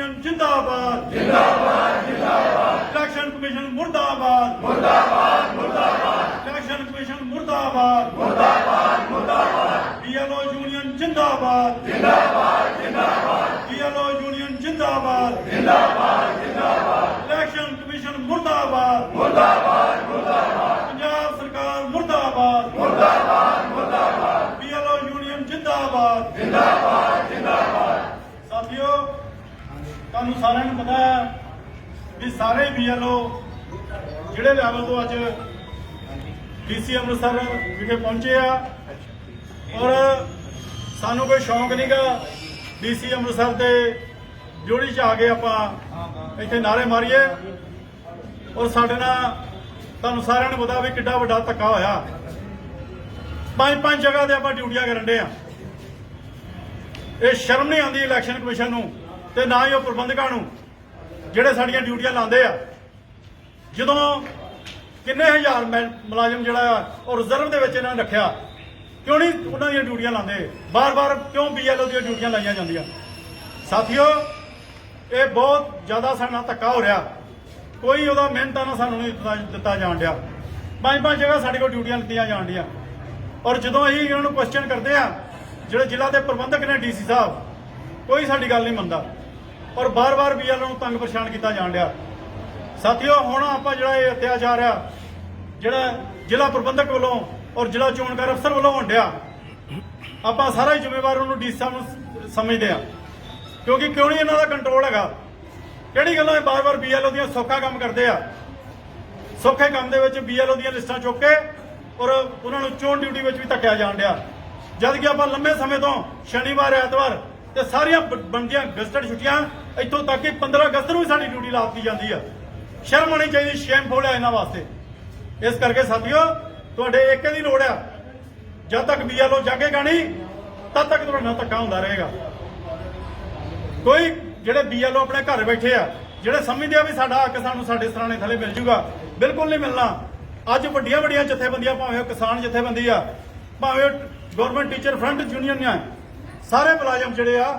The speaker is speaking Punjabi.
ਯੂਨੀਅਨ ਜਿੰਦਾਬਾਦ। ਜਿੰਦਾਬਾਦ। ਜਿੰਦਾਬਾਦ ਇਲੈਕਸ਼ਨ ਕਮਿਸ਼ਨ ਮੁਰਦਾਬਾਦ। ਮੁਰਦਾਬਾਦ ਮੁਰਦਾਬਾਦ। ਇਲੈਕਸ਼ਨ ਕਮਿਸ਼ਨ ਮੁਰਦਾਬਾਦ। ਮੁਰਦਾਬਾਦ ਮੁਰਦਾਬਾਦ। ਬੀਐਲਓ ਯੂਨੀਅਨ ਜਿੰਦਾਬਾਦ ਜਿੰਦਾਬਾਦ ਜਿੰਦਾਬਾਦ। ਬੀਐਲਓ ਯੂਨੀਅਨ ਜਿੰਦਾਬਾਦ ਜਿੰਦਾਬਾਦ ਜਿੰਦਾਬਾਦ। ਇਲੈਕਸ਼ਨ ਕਮਿਸ਼ਨ ਮੁਰਦਾਬਾਦ। ਮੁਰਦਾਬਾਦ ਮੁਰਦਾਬਾਦ ਪੰਜਾਬ ਸਰਕਾਰ ਮੁਰਦਾਬਾਦ। ਮੁਰਦਾਬਾਦ ਮੁਰਦਾਬਾਦ ਬੀਐਲਓ ਯੂਨੀਅਨ ਜਿੰਦਾਬਾਦ। ਸਾਥੀਓ ਤੁਹਾਨੂੰ ਸਾਰਿਆਂ ਨੂੰ ਪਤਾ ਹੈ ਵੀ ਸਾਰੇ ਬੀਐਲਓ ਜਿਹੜੇ ਲੈਵਲ ਤੋਂ ਅੱਜ ਡੀਸੀ ਅੰਮ੍ਰਿਤਸਰ ਵਿਖੇ ਪਹੁੰਚੇ ਆ। ਔਰ ਸਾਨੂੰ ਕੋਈ ਸ਼ੌਂਕ ਨਹੀਂਗਾ ਡੀਸੀ ਅੰਮ੍ਰਿਤਸਰ ਦੇ ਜੋੜੀ 'ਚ ਆ ਕੇ ਆਪਾਂ ਇੱਥੇ ਨਾਰੇ ਮਾਰੀਏ। ਔਰ ਸਾਡੇ ਨਾਲ ਤੁਹਾਨੂੰ ਸਾਰਿਆਂ ਨੂੰ ਪਤਾ ਵੀ ਕਿੱਡਾ ਵੱਡਾ ਧੱਕਾ ਹੋਇਆ। ਪੰਜ ਪੰਜ ਜਗ੍ਹਾ ਤੇ ਆਪਾਂ ਡਿਊਟੀਆਂ ਕਰਨ ਦੇ ਆ। ਇਹ ਸ਼ਰਮ ਨਹੀਂ ਆਉਂਦੀ ਇਲੈਕਸ਼ਨ ਕਮਿਸ਼ਨ ਨੂੰ ਤੇ ਨਾ ਹੀ ਉਹ ਪ੍ਰਬੰਧਕਾਂ ਨੂੰ, ਜਿਹੜੇ ਸਾਡੀਆਂ ਡਿਊਟੀਆਂ ਲਾਉਂਦੇ ਆ। ਜਦੋਂ ਕਿੰਨੇ ਹਜ਼ਾਰ ਮੈਂ- ਮੁਲਾਜ਼ਮ ਜਿਹੜਾ ਆ, ਉਹ ਰਿਜ਼ਰਵ ਦੇ ਵਿੱਚ ਇਹਨਾਂ ਨੇ ਰੱਖਿਆ, ਕਿਉਂ ਨਹੀਂ ਉਹਨਾਂ ਦੀਆਂ ਡਿਊਟੀਆਂ ਲਾਉਂਦੇ? ਬਾਰ-ਬਾਰ ਕਿਉਂ ਬੀਐਲਓ ਦੀਆਂ ਡਿਊਟੀਆਂ ਲਾਈਆਂ ਜਾਂਦੀਆਂ? ਸਾਥੀਓ, ਇਹ ਬਹੁਤ ਜ਼ਿਆਦਾ ਸਾਡੇ ਨਾਲ ਧੱਕਾ ਹੋ ਰਿਹਾ। ਕੋਈ ਉਹਦਾ ਮਿਹਨਤਾਂ ਨਾਲ ਸਾਨੂੰ ਨਹੀਂ ਦਿੱਤਾ- ਦਿੱਤਾ ਜਾਣ ਡਿਆ। ਪੰਜ ਪੰਜ ਜਗ੍ਹਾ ਸਾਡੇ ਕੋਲ ਡਿਊਟੀਆਂ ਦਿੱਤੀਆਂ ਜਾਣ ਡੀਆਂ ਔਰ ਜਦੋਂ ਅਸੀਂ ਇਹਨਾਂ ਨੂੰ ਕੁਐਸਚਨ ਕਰਦੇ ਆ, ਜਿਹੜੇ ਜ਼ਿਲ੍ਹਾ ਦੇ ਪ੍ਰਬੰਧਕ ਨੇ ਡੀਸੀ ਸਾਹਿਬ, ਕੋਈ ਸਾਡੀ ਗੱਲ ਨਹੀਂ ਮੰਨਦਾ। ਔਰ ਬਾਰ-ਬਾਰ ਬੀਐਲਓ ਨੂੰ ਤੰਗ ਪਰੇਸ਼ਾਨ ਕੀਤਾ ਜਾਣ ਡਿਆ। ਸਾਥੀਓ, ਹੁਣ ਆਪਾਂ ਜਿਹੜਾ ਇਹ ਅਤਿਆਚਾਰ ਆ, ਜਿਹੜਾ ਜ਼ਿਲ੍ਹਾ ਪ੍ਰਬੰਧਕ ਵੱਲੋਂ ਔਰ ਜ਼ਿਲ੍ਹਾ ਚੋਣਕਾਰ ਅਫਸਰ ਵੱਲੋਂ ਹੋਣ ਡਿਆ, ਆਪਾਂ ਸਾਰਾ ਹੀ ਜ਼ਿੰਮੇਵਾਰ ਉਹਨੂੰ ਡੀਸੀ ਸਾਹਿਬ ਨੂੰ ਸਮਝਦੇ ਆ। ਕਿਉਂਕਿ ਕਿਉਂ ਨਹੀਂ ਇਹਨਾਂ ਦਾ ਕੰਟਰੋਲ ਹੈਗਾ? ਕਿਹੜੀ ਗੱਲਾਂ ਇਹ ਬਾਰ-ਬਾਰ ਬੀਐਲਓ ਦੀਆਂ ਸੌਖਾ ਕੰਮ ਕਰਦੇ ਆ? ਸੌਖੇ ਕੰਮ ਦੇ ਵਿੱਚ ਬੀਐਲਓ ਦੀਆਂ ਲਿਸਟਾਂ ਚੁੱਕ ਕੇ ਔਰ ਉਹਨਾਂ ਨੂੰ ਚੋਣ ਡਿਊਟੀ ਵਿੱਚ ਵੀ ਧੱਕਿਆ ਜਾਣ ਡਿਆ। ਜਦ ਕਿ ਆਪਾਂ ਲੰਮੇ ਸਮੇਂ ਤੋਂ ਸ਼ਨੀਵਾਰ, ਐਤਵਾਰ ਤੇ ਸਾਰੀਆਂ ਬ- ਗਜ਼ਟਡ ਛੁੱਟੀਆਂ ਇੱਥੋਂ ਤੱਕ ਕਿ 15 ਅਗਸਤ ਨੂੰ ਵੀ ਸਾਡੀ ਡਿਊਟੀ ਲਾ ਦਿੱਤੀ ਜਾਂਦੀ ਆ। ਸ਼ਰਮ ਆਉਣੀ ਚਾਹੀਦੀ ਸ਼ੇਮ ਫੋਲਿਆ ਇਹਨਾਂ ਵਾਸਤੇ। ਇਸ ਕਰਕੇ ਸਾਥੀਓ, ਤੁਹਾਡੇ ਏਕੇ ਦੀ ਲੋੜ ਆ। ਜਦ ਤੱਕ ਬੀਐਲਓ ਜਾਗੇਗਾ ਨਹੀਂ ਤਦ ਤੱਕ ਤੁਹਾਡਾ ਨਾਲ ਧੱਕਾ ਹੁੰਦਾ ਰਹੇਗਾ। ਕੋਈ ਜਿਹੜੇ ਬੀਐਲਓ ਆਪਣੇ ਘਰ ਬੈਠੇ ਆ, ਜਿਹੜੇ ਸਮਝਦੇ ਆ ਵੀ ਸਾਡਾ ਹੱਕ ਸਾਨੂੰ ਸਾਡੇ ਸਰਾਣੇ ਥੱਲੇ ਮਿਲ ਜੂਗਾ, ਬਿਲਕੁਲ ਨਹੀਂ ਮਿਲਣਾ। ਅੱਜ ਵੱਡੀਆਂ ਵੱਡੀਆਂ ਜਥੇਬੰਦੀਆਂ, ਭਾਵੇਂ ਉਹ ਕਿਸਾਨ ਜਥੇਬੰਦੀ ਆ, ਭਾਵੇਂ ਗਵਰਨਮੈਂਟ ਟੀਚਰ ਫਰੰਟ ਯੂਨੀਅਨ ਆ, ਸਾਰੇ ਮੁਲਾਜ਼ਮ ਜਿਹੜੇ ਆ